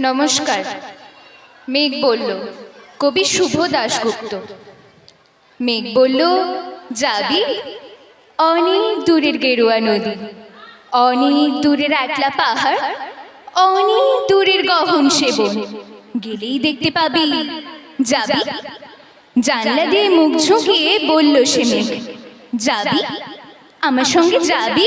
নমস্কার। মেঘ বলল, কবি শুভ দাশগুপ্ত মেঘ বলল, যাবি? অনেক দূরের গেরুয়া নদী, অনেক দূরের একলা পাহাড়, অনেক দূরের গহন সেবন। গেলেই দেখতে পাবি। যাবি? জানলা দিয়ে মুখ ঝুঁকিয়ে বলল সে মেঘ, যাবি? আমার সঙ্গে যাবি?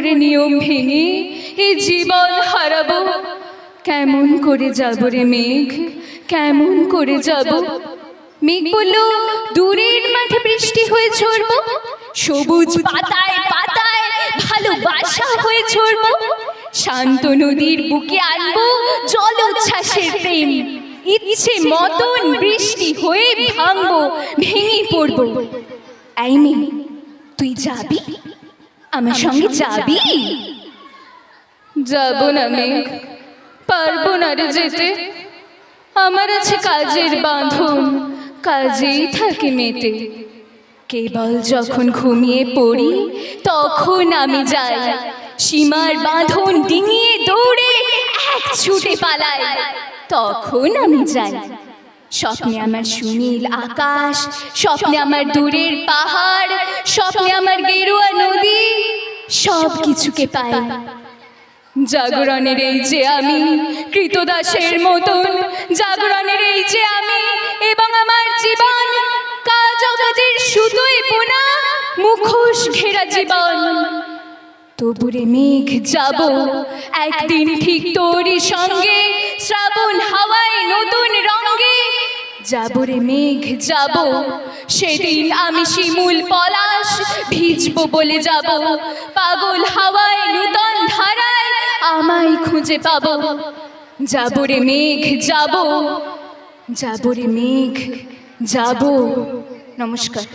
করে নিয়ম ভেঙে এ জীবন হারাবো। কেমন করে যাব রে মেঘ? কেমন করে যাব? মেঘ বলল, দূরের মাঠে বৃষ্টি হয়ে ঝরবো, সবুজ পাতায় পাতায় ভালোবাসা হয়ে ঝরবো, শান্ত নদীর বুকে আনব জল উচ্ছ্বাসের প্রেম, ইচ্ছে মতন বৃষ্টি হয়ে ভাঙবো, ভেঙে পড়ব। এই মেয়ে তুই যাবি? আমার সঙ্গে যাবি। যাব। না মেঘ পারব না রে যেতে। আমার আছে কাজের বাঁধন। কাজেই থাকে মেতে। কেবল যখন ঘুমিয়ে পড়ি তখন আমি যাই। সীমার বাঁধন ডিঙিয়ে দৌড়ে এক ছুটে পালাই। তখন আমি যাই। স্বপ্নে আমার সুনীল আকাশ স্বপ্নে আমার দূরের পাহাড় সব কিছুকে পাই। জাগরণের এই যে আমি কৃতদাসের মতন জাগরণের এই যে আমি এবং আমার জীবন কাজ অকাজের সুতোয় বোনা মুখোশ ঘেরা জীবন। তবুরে মেঘ যাব, একদিন ঠিক তোরই সঙ্গে, শ্রাবণ হাওয়ায় নতুন যাবরে মেঘ যাব, সেদিন আমি শিমুল পলাশ ভিজব বলে যাব। পাগল হাওয়ায় নূতন ধারায় আমায় খুঁজে পাবো। যাবরে মেঘ যাব, যাবরে মেঘ যাব। নমস্কার।